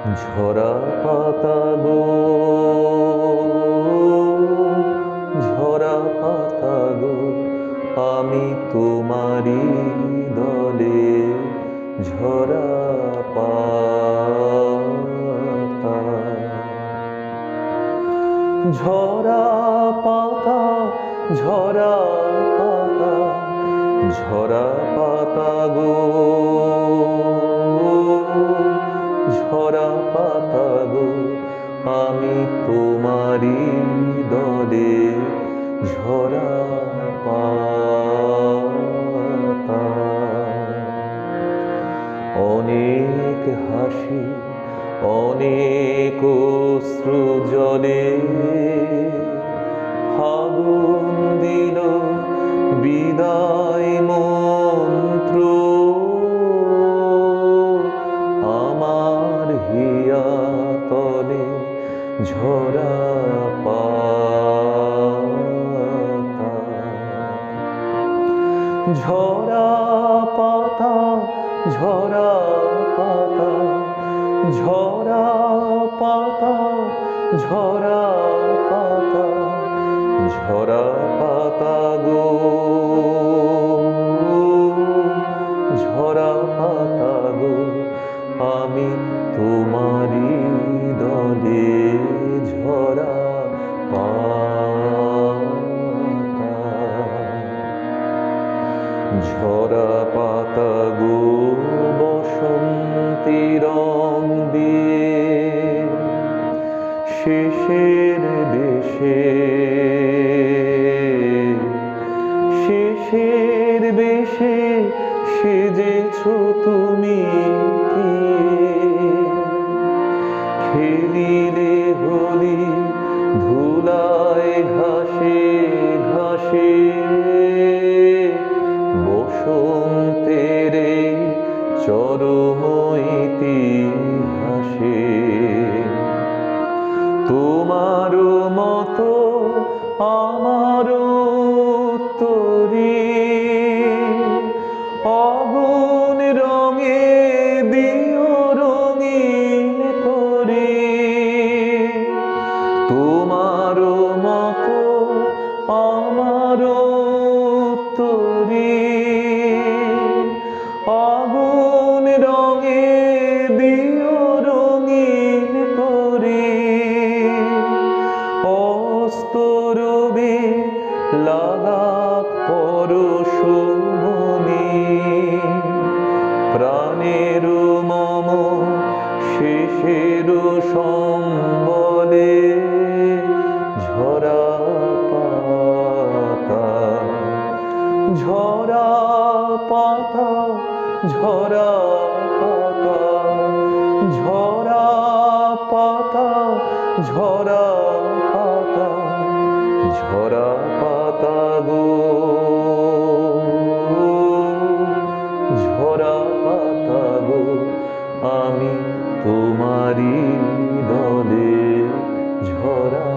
ঝরা পাতা গো ঝরা পাতা গো আমি তোমারি দলে ঝরা পাতা। ঝরা পাতা ঝরা পাতা ঝরা পাতা গো ঝরা পাতা। অনেক হাসি, অনেক অশ্রু জলে ফাগুন দিল বিদায় মন্ত্র। আমার হিয়া তলে ঝরা পাতা। ঝরা পাতা ঝরা পাতা ঝরা পাতা ঝরা পাতা ঝরা পাতা গো। ঝরা পাতা গো, আমি তোমারি দলে ঝরা পাতা ঝরা পাতা গো বসন্তী রং দিয়ে শেষের দেশে শেষের বেশে সেজেছ তুমি কি? খেলিলে হোলি ধুলায় ঘাসে ঘাসে চরম ইতিহাসে। তোমার মতো আমার তরি অগুণ রঙে দিও রঙিন করে। তোমার মতো আমারও পরশুমনি প্রাণের মম শেষের সম্বলে ঝরা পাতা। ঝরা ঝরা পাতা ঝরা পাতা ঝরা পাতা ঝরা পাতা গো। আমি তোমারই দলে ঝরা